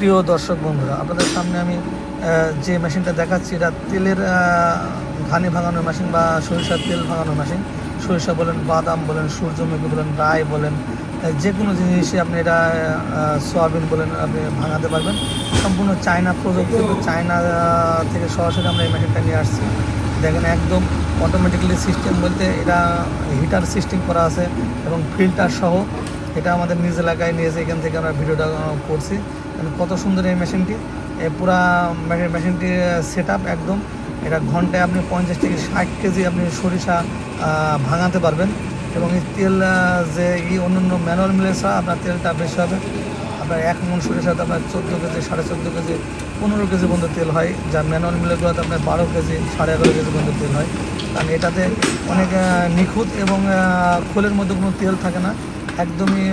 প্রিয় দর্শক বন্ধুরা, আপনাদের সামনে আমি যে মেশিনটা দেখাচ্ছি, এটা তেলের ঘানি ভাঙানোর মেশিন বা সরিষার তেল ভাঙানোর মেশিন। সরিষা বলেন, বাদাম বলেন, সূর্যমুখী বলেন রায় বলেন যে কোনো জিনিসই আপনি এটা সয়াবিন বলেন, আপনি ভাঙাতে পারবেন। সম্পূর্ণ চায়না প্রযুক্তি চায়না থেকে সরাসরি আমরা এই মেশিনটা নিয়ে আসছি। দেখেন একদম অটোমেটিক্যালি সিস্টেম বলতে এটা হিটার সিস্টেম করা আছে এবং ফিল্টার সহ এটা আমাদের নিজ এলাকায় নিয়ে নিয়েছে এখান থেকে আমরা ভিডিওটা করছি। কত সুন্দর এই মেশিনটি। পুরা মেশিনটির সেট একদম। এটা ঘন্টায় আপনি পঞ্চাশ থেকে ষাট কেজি আপনি সরিষা ভাঙাতে পারবেন। এবং এই তেল যে এই অন্যান্য ম্যানুয়াল মিলে ছাড়া আপনার তেলটা বেশি হবে। আপনার এক মন সরিষাতে আপনার চোদ্দ কেজি, সাড়ে চোদ্দ কেজি, পনেরো কেজি পর্যন্ত তেল হয়। যা ম্যানুয়াল মিলেগুলোতে আপনার বারো কেজি, সাড়ে এগারো কেজি পর্যন্ত তেল হয়। কারণ এটাতে অনেক নিখুঁত এবং খোলের মধ্যে কোনো তেল থাকে না। একদমই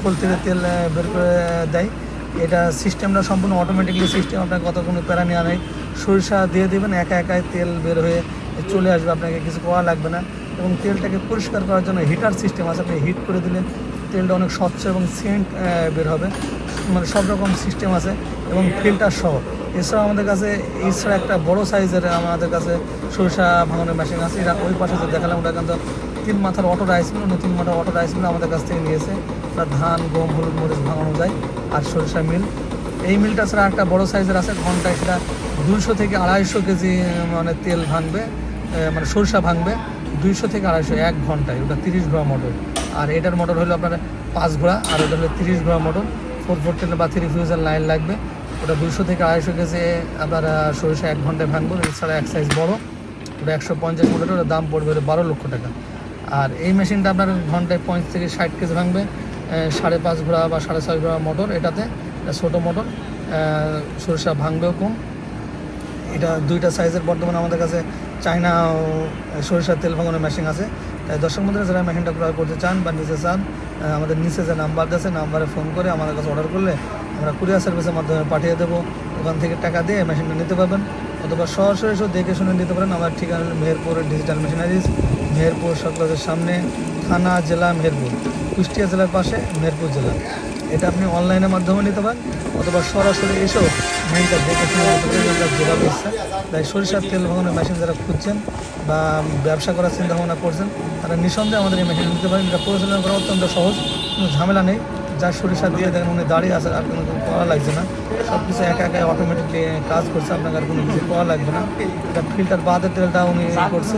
খোল থেকে তেল বের করে দেয়। এটা সিস্টেমটা সম্পূর্ণ অটোমেটিকলি সিস্টেম আপনার কত কোনো প্যারা নেওয়া নেই। সরিষা দিয়ে দেবেন, একা একাই তেল বের হয়ে চলে আসবে, আপনাকে কিছু করা লাগবে না। এবং তেলটাকে পরিষ্কার করার জন্য হিটার সিস্টেম আছে, আপনি হিট করে দিলে তেলটা অনেক স্বচ্ছ এবং সেন্ট বের হবে। মানে সব রকম সিস্টেম আছে এবং ফিল্টার সহ। এছাড়াও আমাদের কাছে, এছাড়া একটা বড় সাইজের আমাদের কাছে সরিষা ভাঙানোর মেশিন আছে। এটা ওই পাশে যে দেখালাম, ওটা কিন্তু তিন মাথার অটো রাইস মিল নতুন মাথার অটো রাইস মিল আমাদের কাছ থেকে নিয়েছে। ওটা ধান, গম, হলুদ, মরিচ ভাঙানো যায়, আর সরিষা মিল এই মিলটা ছাড়া একটা বড় সাইজের আছে, ঘন্টায় সেটা দুইশো থেকে আড়াইশো কেজি মানে তেল ভাঙবে মানে সরিষা ভাঙবে দুইশো থেকে আড়াইশো এক ঘন্টায়। ওটা তিরিশ গ্রাম মোটর আর এটার মোটর হলো আপনার পাঁচ ঘোড়া, আর ওটা হলো তিরিশ ঘোড়া মোটর ফোর ফোর টেন বা থ্রি ফিউজার লাইন লাগবে। ওটা দুশো থেকে আড়াইশো কেজি আপনার সরিষা এক ঘন্টায় ভাঙবো, এছাড়া এক সাইজ বড়। ওটা একশো পঞ্চাশ মোটর ওটার দাম পড়বে হলো বারো লক্ষ টাকা। আর এই মেশিনটা আপনার ঘন্টায় পঞ্চাশ থেকে ষাট কেজি ভাঙবে সাড়ে পাঁচ ঘোড়া বা সাড়ে ছয় ঘোড়া মোটর এটাতে, এটা ছোটো মোটর সরিষা ভাঙবেও কম। এটা দুইটা সাইজের বর্তমানে আমাদের কাছে চায়না সরিষার তেল ভাঙানোর মেশিন আছে। দর্শক বন্ধুরা, যারা মেশিনটা ক্রয় করতে চান বা নিতে চান আমাদের নিচে যে নাম্বার আছে, নাম্বারে ফোন করে আমাদের কাছে অর্ডার করলে আমরা কুরিয়ার সার্ভিসের মাধ্যমে পাঠিয়ে দেবো। ওখান থেকে টাকা দিয়ে মেশিনটা নিতে পারবেন। অথবা সরাসরি এসেও দেখে শুনে নিতে পারেন। আমার ঠিকানা হলো মেহেরপুর ডিজিটাল মেশিনারিজ, মেহেরপুর সরকারের সামনে, থানা, জেলা, মেহেরপুর। কুষ্টিয়া জেলার পাশে মেহেরপুর জেলা। এটা আপনি অনলাইনের মাধ্যমে নিতে পারেন। অথবা সরাসরি এসেও তাই সরিষার তেল ভাঙানোর মেশিন যারা খুঁজছেন বা ব্যবসা করার চিন্তা ভাবনা করছেন, তারা নিঃসন্দেহে আমাদের এই মেশিন নিতে পারেন। এটা পরিচালনা করা অত্যন্ত সহজ, কোনো ঝামেলা নেই। যা সরিষা দিয়ে দেখেন উনি দাঁড়িয়ে আছে, আর কোনো করা লাগছে না। সব কিছু একা একা অটোমেটিকলি কাজ করছে, আপনাকে আর কোনো কিছু করা লাগবে না। এটা ফিল্টার বাদের তেলটা উনি করছে।